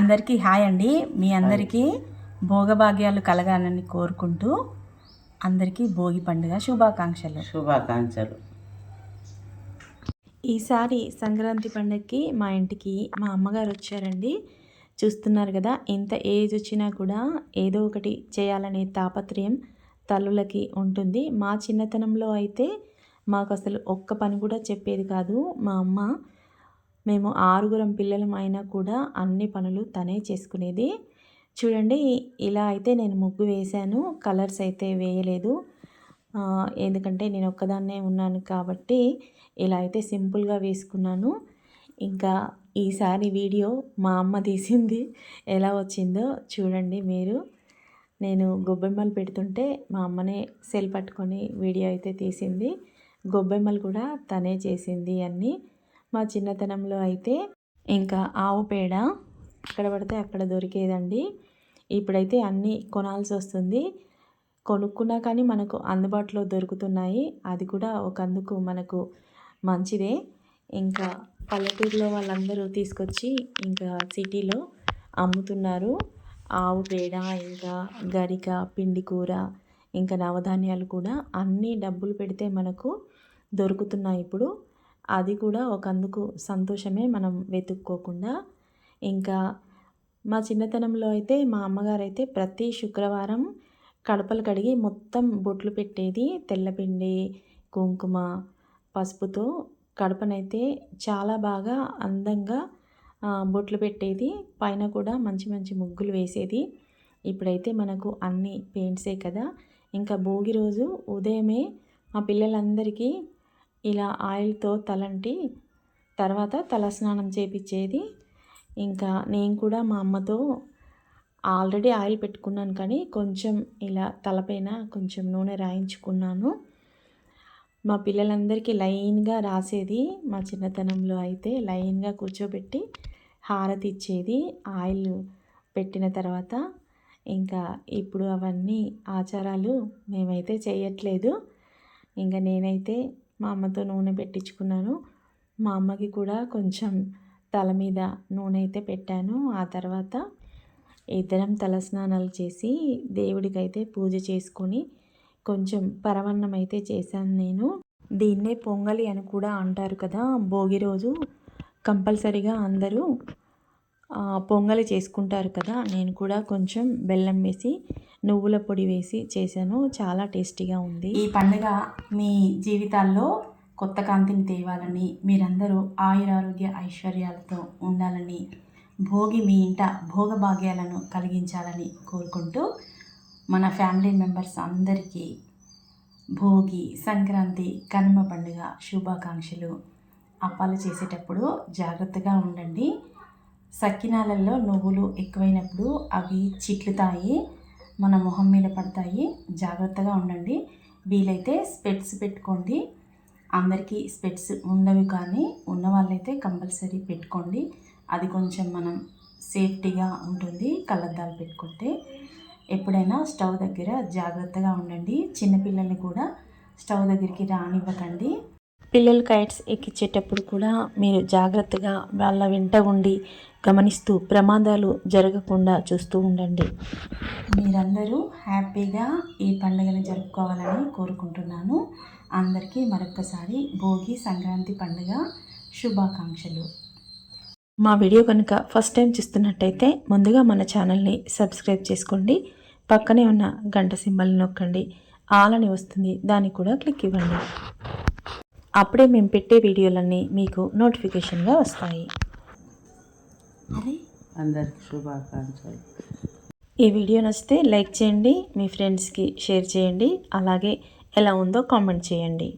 అందరికీ హాయ్ అండి. మీ అందరికీ భోగభాగ్యాలు కలగాలని కోరుకుంటూ అందరికీ భోగి పండుగ శుభాకాంక్షలు. శుభాకాంక్షలు. ఈసారి సంక్రాంతి పండగకి మా ఇంటికి మా అమ్మగారు వచ్చారండి. చూస్తున్నారు కదా ఎంత ఏజ్ వచ్చినా కూడా ఏదో ఒకటి చేయాలనే తాపత్రయం తల్లులకి ఉంటుంది. మా చిన్నతనంలో అయితే మాకు అసలు ఒక్క పని కూడా చెప్పేది కాదు. మా అమ్మ మేము ఆరుగురం పిల్లలం అయినా కూడా అన్ని పనులు తనే చేసుకునేది. చూడండి ఇలా అయితే నేను ముగ్గు వేశాను. కలర్స్ అయితే వేయలేదు. ఎందుకంటే నేను ఒక్కదాన్నే ఉన్నాను కాబట్టి ఇలా అయితే సింపుల్గా వేసుకున్నాను. ఇంకా ఈసారి వీడియో మా అమ్మ తీసింది. ఎలా వచ్చిందో చూడండి మీరు. నేను గొబ్బెమ్మలు పెడుతుంటే మా అమ్మనే సెల్ పట్టుకొని వీడియో అయితే తీసింది. గొబ్బెమ్మలు కూడా తనే చేసింది అన్నీ. మా చిన్నతనంలో అయితే ఇంకా ఆవు పేడ ఎక్కడ పడితే అక్కడ దొరికేదండి. ఇప్పుడైతే అన్నీ కొనాల్సి వస్తుంది. కొనుక్కున్నా కానీ మనకు అందుబాటులో దొరుకుతున్నాయి. అది కూడా ఒక అందుకు మనకు మంచిదే. ఇంకా పల్లెటూరులో వాళ్ళందరూ తీసుకొచ్చి ఇంకా సిటీలో అమ్ముతున్నారు. ఆవు పేడ ఇంకా గరిక పిండి కూర ఇంకా నవధాన్యాలు కూడా అన్నీ డబ్బులు పెడితే మనకు దొరుకుతున్నాయి ఇప్పుడు. అది కూడా ఒక అందుకు సంతోషమే మనం వెతుక్కోకుండా. ఇంకా మా చిన్నతనంలో అయితే మా అమ్మగారు అయితే ప్రతి శుక్రవారం కడపలు కడిగి మొత్తం బొట్లు పెట్టేది తెల్లపిండి కుంకుమ పసుపుతో కడపనైతే చాలా బాగా అందంగా బొట్లు పెట్టేది. పైన కూడా మంచి మంచి ముగ్గులు వేసేది. ఇప్పుడైతే మనకు అన్ని పెయింట్సే కదా. ఇంకా భోగి రోజు ఉదయమే మా పిల్లలందరికీ ఇలా ఆయిల్తో తలంటి తర్వాత తలస్నానం చేపించేది ఇంకా నేను కూడా మా అమ్మతో ఆల్రెడీ ఆయిల్ పెట్టుకున్నాను కానీ కొంచెం ఇలా తలపైన కొంచెం నూనె రాయించుకున్నాను. మా పిల్లలందరికీ లైన్గా రాసేది మా చిన్నతనంలో అయితే లైన్గా కూర్చోబెట్టి హారతి ఇచ్చేది ఆయిల్ పెట్టిన తర్వాత. ఇంకా ఇప్పుడు అవన్నీ ఆచారాలు మేమైతే చేయట్లేదు ఇంకా నేనైతే మా అమ్మతో నూనె పెట్టించుకున్నాను. మా అమ్మకి కూడా కొంచెం తల మీద నూనె అయితే పెట్టాను. ఆ తర్వాత ఇద్దరం తలస్నానాలు చేసి దేవుడికైతే పూజ చేసుకొని కొంచెం పరవన్నం అయితే చేశాను నేను. దీన్నే పొంగలి అని కూడా అంటారు కదా భోగి రోజు కంపల్సరిగా అందరూ పొంగలి చేసుకుంటారు కదా నేను కూడా కొంచెం బెల్లం వేసి నువ్వుల పొడి వేసి చేశాను. చాలా టేస్టీగా ఉంది. ఈ పండుగ మీ జీవితాల్లో కొత్త కాంతిని తేవాలని మీరందరూ ఆయురారోగ్య ఐశ్వర్యాలతో ఉండాలని భోగి మీ ఇంట భోగభాగ్యాలను కలిగించాలని కోరుకుంటూ మన ఫ్యామిలీ మెంబర్స్ అందరికీ భోగి సంక్రాంతి కనుమ పండుగ శుభాకాంక్షలు. అప్పాలు చేసేటప్పుడు జాగ్రత్తగా ఉండండి. సక్కినాలల్లో నువ్వులు ఎక్కువైనప్పుడు అవి చిట్లుతాయి మన మొహం మీద పడతాయి. జాగ్రత్తగా ఉండండి. వీలైతే స్పెట్స్ పెట్టుకోండి. అందరికీ స్పెట్స్ ఉండవు కానీ ఉన్న వాళ్ళైతే కంపల్సరీ పెట్టుకోండి. అది కొంచెం మనం సేఫ్టీగా ఉంటుంది. కళ్ళద్దాలు పెట్టుకుంటే ఎప్పుడైనా స్టవ్ దగ్గర జాగ్రత్తగా ఉండండి. చిన్నపిల్లల్ని కూడా స్టవ్ దగ్గరికి రానివ్వకండి. పిల్లలు కైట్స్ ఎక్కించేటప్పుడు కూడా మీరు జాగ్రత్తగా వాళ్ళ వెంట ఉండి గమనిస్తూ ప్రమాదాలు జరగకుండా చూస్తూ ఉండండి. మీరందరూ హ్యాపీగా ఈ పండుగను జరుపుకోవాలని కోరుకుంటున్నాను. అందరికీ మరొక్కసారి భోగి సంక్రాంతి పండుగ శుభాకాంక్షలు. మా వీడియో కనుక ఫస్ట్ టైం చూస్తున్నట్టయితే ముందుగా మన ఛానల్ని సబ్స్క్రైబ్ చేసుకోండి. పక్కనే ఉన్న గంట సింబల్ని నొక్కండి. ఆల్ అని వస్తుంది. దానికి కూడా క్లిక్ ఇవ్వండి. అప్పుడే మేము పెట్టే వీడియోలన్నీ మీకు నోటిఫికేషన్గా వస్తాయి. అరే. అందరికి శుభాకాంక్షలు. ఈ వీడియో నచ్చితే లైక్ చేయండి మీ ఫ్రెండ్స్కి షేర్ చేయండి అలాగే ఎలా ఉందో కామెంట్ చేయండి.